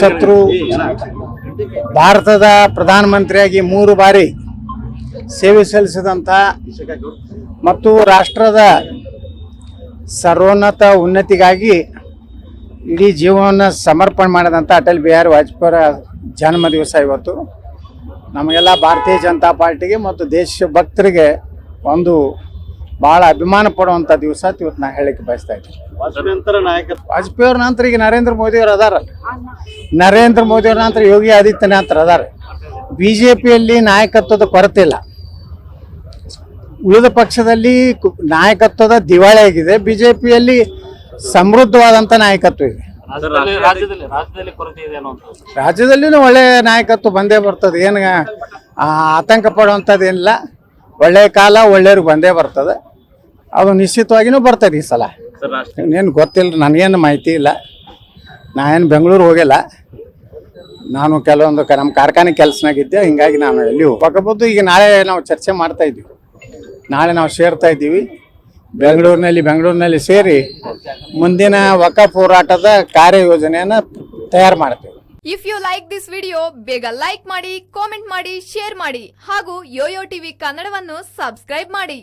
ಅಜಾತಶತ್ರು ಭಾರತದ ಪ್ರಧಾನಮಂತ್ರಿಯಾಗಿ ಮೂರು ಬಾರಿ ಸೇವೆ ಸಲ್ಲಿಸಿದಂಥ ಮತ್ತು ರಾಷ್ಟ್ರದ ಸರ್ವೋನ್ನತ ಉನ್ನತಿಗಾಗಿ ಇಡೀ ಜೀವನ ಸಮರ್ಪಣೆ ಮಾಡಿದಂಥ ಅಟಲ್ ಬಿಹಾರಿ ವಾಜಪೇಯಿ ಜನ್ಮ ದಿವಸ ಇವತ್ತು. ನಮಗೆಲ್ಲ ಭಾರತೀಯ ಜನತಾ ಪಾರ್ಟಿಗೆ ಮತ್ತು ದೇಶ ಭಕ್ತರಿಗೆ ಒಂದು ಭಾಳ ಅಭಿಮಾನ ಪಡುವಂಥ ದಿವಸ ಇವತ್ತು ನಾ ಹೇಳಕ್ಕೆ ಬಯಸ್ತಾ ಇದ್ದೀನಿ. ವಾಜಪೇಯಿ ನಂತರ ನಾಯಕತ್ವ? ವಾಜಪೇಯಿ ಅವ್ರ ನಂತರ ಈಗ ನರೇಂದ್ರ ಮೋದಿ ಅವ್ರು ಅದಾರ. ನರೇಂದ್ರ ಮೋದಿ ಅವ್ರ ನಂತರ ಯೋಗಿ ಆದಿತ್ಯನಾಥ್ ಅದಾರ. ಬಿ ಜೆ ಪಿಯಲ್ಲಿ ನಾಯಕತ್ವದ ಕೊರತೆ ಇಲ್ಲ. ಉಳಿದ ಪಕ್ಷದಲ್ಲಿ ಕು- ನಾಯಕತ್ವದ ದಿವಾಳಿ ಆಗಿದೆ. ಬಿ ಜೆ ಪಿಯಲ್ಲಿ ಸಮೃದ್ಧವಾದಂಥ ನಾಯಕತ್ವ ಇದೆ ರಾಜ್ಯದಲ್ಲಿನೂ ಒಳ್ಳೆ ನಾಯಕತ್ವ ಬಂದೇ ಬರ್ತದೆ. ಏನು ಆತಂಕ ಪಡುವಂಥದ್ದು ಏನಿಲ್ಲ. ಒಳ್ಳೆಯ ಕಾಲ ಒಳ್ಳೆಯವ್ರಿಗೆ ಬಂದೇ ಬರ್ತದೆ. ಅದು ನಿಶ್ಚಿತವಾಗಿನೂ ಬರ್ತದೆ ಈ ಸಲ. ಇನ್ನೇನು ಗೊತ್ತಿಲ್ಲ ನನಗೇನು ಮಾಹಿತಿ ಇಲ್ಲ. ನಾ ಏನು ಬೆಂಗಳೂರು ಹೋಗಿಲ್ಲ. ನಾನು ಕೆಲವೊಂದು ಕ ನಮ್ಮ ಕಾರ್ಖಾನೆ ಕೆಲಸನಾಗಿದ್ದೆ ಹಿಂಗಾಗಿ ನಾನು ಎಲ್ಲಿ ಹೋಗಬಹುದು. ಈಗ ನಾಳೆ ನಾವು ಚರ್ಚೆ ಮಾಡ್ತಾ ಇದ್ದೀವಿ ನಾಳೆ ನಾವು ಸೇರ್ತಾ ಇದ್ದೀವಿ. ಬೆಂಗಳೂರಿನಲ್ಲಿ ಬೆಂಗಳೂರಿನಲ್ಲಿ ಸೇರಿ ಮುಂದಿನ ವಕಫ್ ಹೋರಾಟದ ಕಾರ್ಯಯೋಜನೆಯನ್ನು ತಯಾರು ಮಾಡ್ತೀವಿ. If you like this video ಬೇಗ ಲೈಕ್ ಮಾಡಿ ಕಾಮೆಂಟ್ ಮಾಡಿ ಶೇರ್ ಮಾಡಿ ಹಾಗೂ ಯೋಯೋ ಟಿವಿ ಕನ್ನಡವನ್ನು ಸಬ್ಸ್ಕ್ರೈಬ್ ಮಾಡಿ.